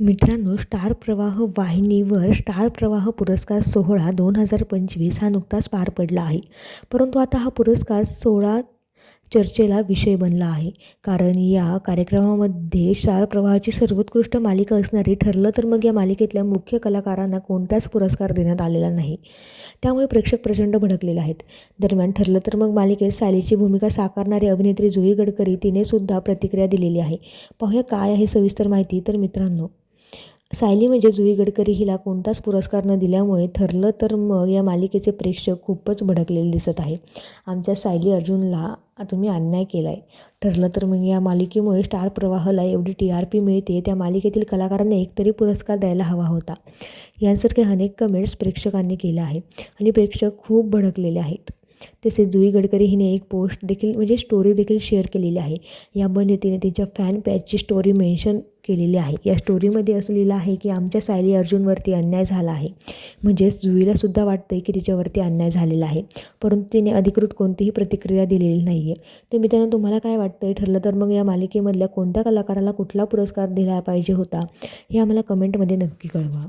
मित्रांनो स्टार प्रवाह वाहिनीवर स्टार प्रवाह पुरस्कार सोहळा दोन हजार पंचवीस हा नुकताच पार पडला आहे. परंतु आता हा पुरस्कार सोहळा चर्चेला विषय बनला आहे. कारण या कार्यक्रमामध्ये स्टार प्रवाहाची सर्वोत्कृष्ट मालिका असणारी ठरलं तर मग या मालिकेतल्या मुख्य कलाकारांना कोणताच पुरस्कार देण्यात आलेला नाही. त्यामुळे प्रेक्षक प्रचंड भडकलेले आहेत. दरम्यान ठरलं तर मग मालिकेत सालीची भूमिका साकारणारी अभिनेत्री जुई गडकरी तिने सुद्धा प्रतिक्रिया दिलेली आहे. पाहूया काय आहे सविस्तर माहिती. तर मित्रांनो सायली म्हणजे जुई गडकरी हिला कोणताच पुरस्कार न दिल्यामुळे ठरलं तर मग या मालिकेचे प्रेक्षक खूपच भडकलेले दिसत आहे. आमच्या सायली अर्जुनला तुम्ही अन्याय केला आहे ठरलं तर मग या मालिकेमुळे स्टार प्रवाहाला एवढी टी आर पी मिळते त्या मालिकेतील कलाकारांना एकतरी पुरस्कार द्यायला हवा होता. यांसारखे अनेक कमेंट्स प्रेक्षकांनी केल्या आहे आणि प्रेक्षक खूप भडकलेले आहेत. तसेच जुई गडकरी हिने एक पोस्ट देखील म्हणजे स्टोरी देखील शेअर केलेली आहे. यामध्ये तिने तिच्या फॅन पॅजची स्टोरी मेन्शन केलेली आहे. या स्टोरीमध्ये असं लिहिलं आहे की आमच्या सायली अर्जुनवरती अन्याय झाला आहे. म्हणजेच जुईलासुद्धा वाटतं आहे की तिच्यावरती अन्याय झालेला आहे. परंतु तिने अधिकृत कोणतीही प्रतिक्रिया दिलेली नाही आहे तर मित्रांनो तुम्हाला काय वाटतं आहे ठरलं तर मग या मालिकेमधल्या कोणत्या कलाकाराला कुठला पुरस्कार दिला पाहिजे होता? हे आम्हाला कमेंटमध्ये नक्की कळवा.